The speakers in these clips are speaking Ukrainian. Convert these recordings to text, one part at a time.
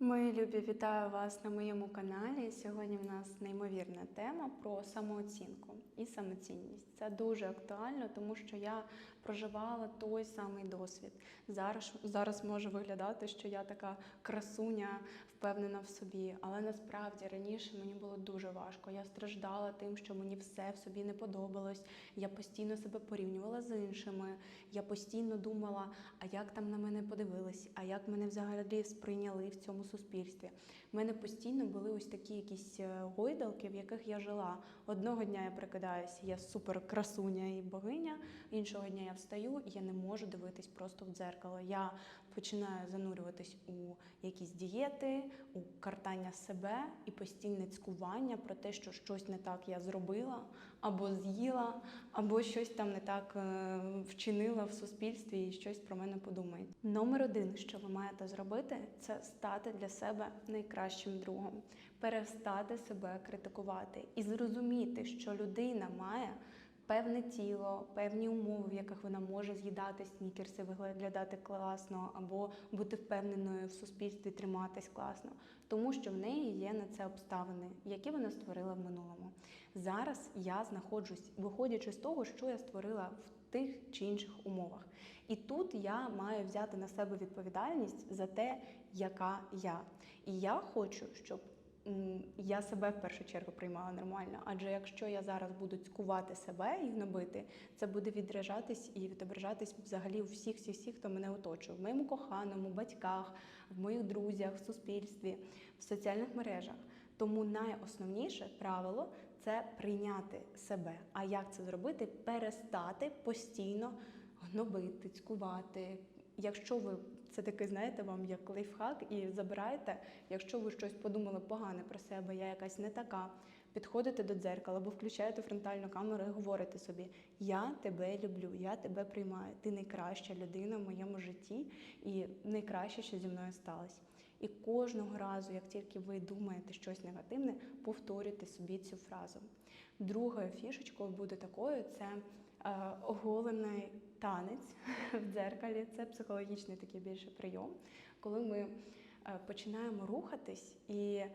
Мої любі, вітаю вас на моєму каналі. Сьогодні в нас неймовірна тема про самооцінку і самоцінність. Це дуже актуально, тому що я проживала той самий досвід. Зараз зараз може виглядати, що я така красуня, впевнена в собі, але насправді раніше мені було дуже важко. Я страждала тим, що мені все в собі не подобалось. Я постійно себе порівнювала з іншими. Я постійно думала, а як там на мене подивились, а як мене взагалі сприйняли в цьому суспільстві. У мене постійно були ось такі якісь е, гойдалки, в яких я жила. Одного дня я прикидаюся, я супер красуня і богиня. Іншого дня я встаю і я не можу дивитись просто в дзеркало. Я починаю занурюватись у якісь дієти, у картання себе і постійне цькування про те, що щось не так я зробила, або з'їла, або щось там не так е, вчинила в суспільстві і щось про мене подумають. Номер один, що ви маєте зробити, це стати для себе найкращим другом, перестати себе критикувати і зрозуміти, що людина має. Певне тіло, певні умови, в яких вона може з'їдати снікерси, виглядати класно, або бути впевненою в суспільстві, триматись класно, тому що в неї є на це обставини, які вона створила в минулому. Зараз я знаходжусь, виходячи з того, що я створила в тих чи інших умовах. І тут я маю взяти на себе відповідальність за те, яка я. І я хочу, щоб я себе в першу чергу приймала нормально. Адже якщо я зараз буду цькувати себе і гнобити, це буде відражатись і відображатись взагалі у всіх, всіх, всіх, хто мене оточує, в моєму коханому, батьках, в моїх друзях, в суспільстві, в соціальних мережах. Тому найосновніше правило це прийняти себе. А як це зробити? Перестати постійно гнобити, цькувати. Якщо ви це таки знаєте, вам як лайфхак і забираєте, якщо ви щось подумали погане про себе, я якась не така, підходите до дзеркала або включаєте фронтальну камеру і говорите собі: Я тебе люблю, я тебе приймаю, ти найкраща людина в моєму житті і найкраще, що зі мною сталося. І кожного разу, як тільки ви думаєте щось негативне, повторюйте собі цю фразу. Другою фішечкою буде такою: це оголений танець в дзеркалі. Це психологічний такий більше прийом, коли ми е, починаємо рухатись і е,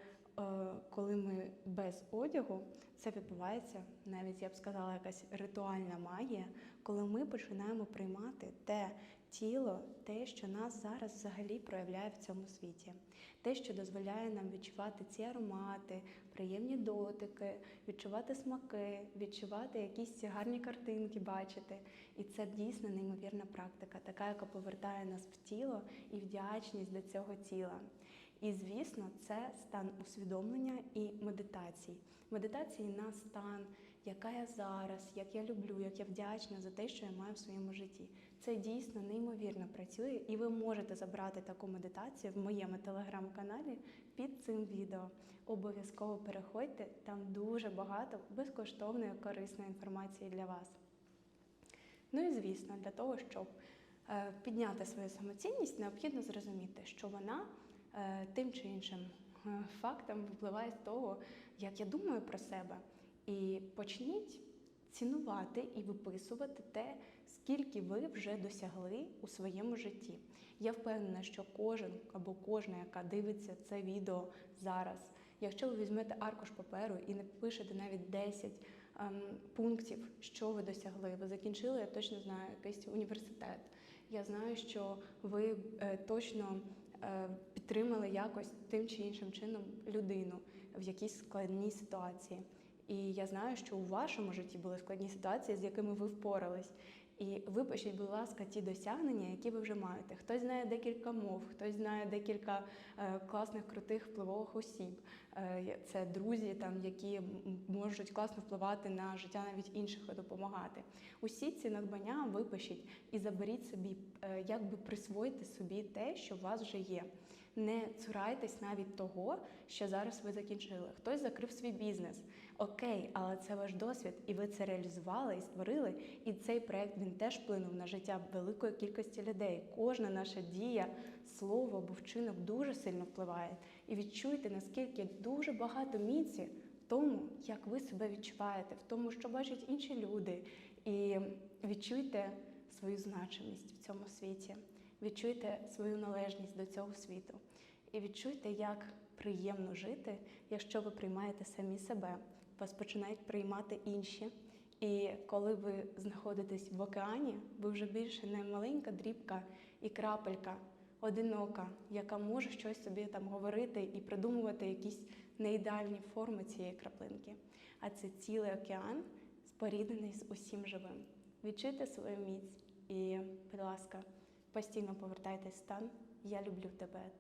коли ми без одягу, це відбувається навіть я б сказала, якась ритуальна магія, коли ми починаємо приймати те тіло, те, що нас зараз взагалі проявляє в цьому світі, те, що дозволяє нам відчувати ці аромати, приємні дотики, відчувати смаки, відчувати якісь гарні картинки, бачити. І це дійсно неймовірна практика, така, яка повертає нас в тіло і вдячність до цього тіла. І, звісно, це стан усвідомлення і медитації. Медитації на стан, яка я зараз, як я люблю, як я вдячна за те, що я маю в своєму житті. Це дійсно неймовірно працює, і ви можете забрати таку медитацію в моєму телеграм-каналі під цим відео. Обов'язково переходьте, там дуже багато безкоштовної корисної інформації для вас. Ну і звісно, для того, щоб е, підняти свою самоцінність, необхідно зрозуміти, що вона тим чи іншим е, фактом випливає з того, як я думаю про себе. І почніть цінувати і виписувати те, скільки ви вже досягли у своєму житті. Я впевнена, що кожен або кожна, яка дивиться це відео зараз, якщо ви візьмете аркуш паперу і напишете навіть 10 ем, пунктів, що ви досягли, ви закінчили, я точно знаю, якийсь університет. Я знаю, що ви е, точно е, підтримали якось тим чи іншим чином людину в якійсь складній ситуації. І я знаю, що у вашому житті були складні ситуації, з якими ви впорались. І випишіть, будь ласка, ті досягнення, які ви вже маєте. Хтось знає декілька мов, хтось знає декілька е, класних, крутих впливових осіб. Е, це друзі, там, які можуть класно впливати на життя навіть інших і допомагати. Усі ці надбання випишіть і заберіть собі, е, якби присвойте собі те, що у вас вже є. Не цурайтесь навіть того, що зараз ви закінчили. Хтось закрив свій бізнес. Окей, але це ваш досвід, і ви це реалізували і створили. І цей проект він теж вплинув на життя великої кількості людей. Кожна наша дія, слово або вчинок дуже сильно впливає. І відчуйте, наскільки дуже багато міці в тому, як ви себе відчуваєте, в тому, що бачать інші люди. І відчуйте свою значимість в цьому світі. Відчуйте свою належність до цього світу. І відчуйте, як приємно жити, якщо ви приймаєте самі себе, вас починають приймати інші. І коли ви знаходитесь в океані, ви вже більше не маленька дрібка і крапелька, одинока, яка може щось собі там говорити і придумувати якісь неідеальні форми цієї краплинки. А це цілий океан, споріднений з усім живим. Відчуйте свою міць і, будь ласка, постійно повертайтесь в стан. Я люблю тебе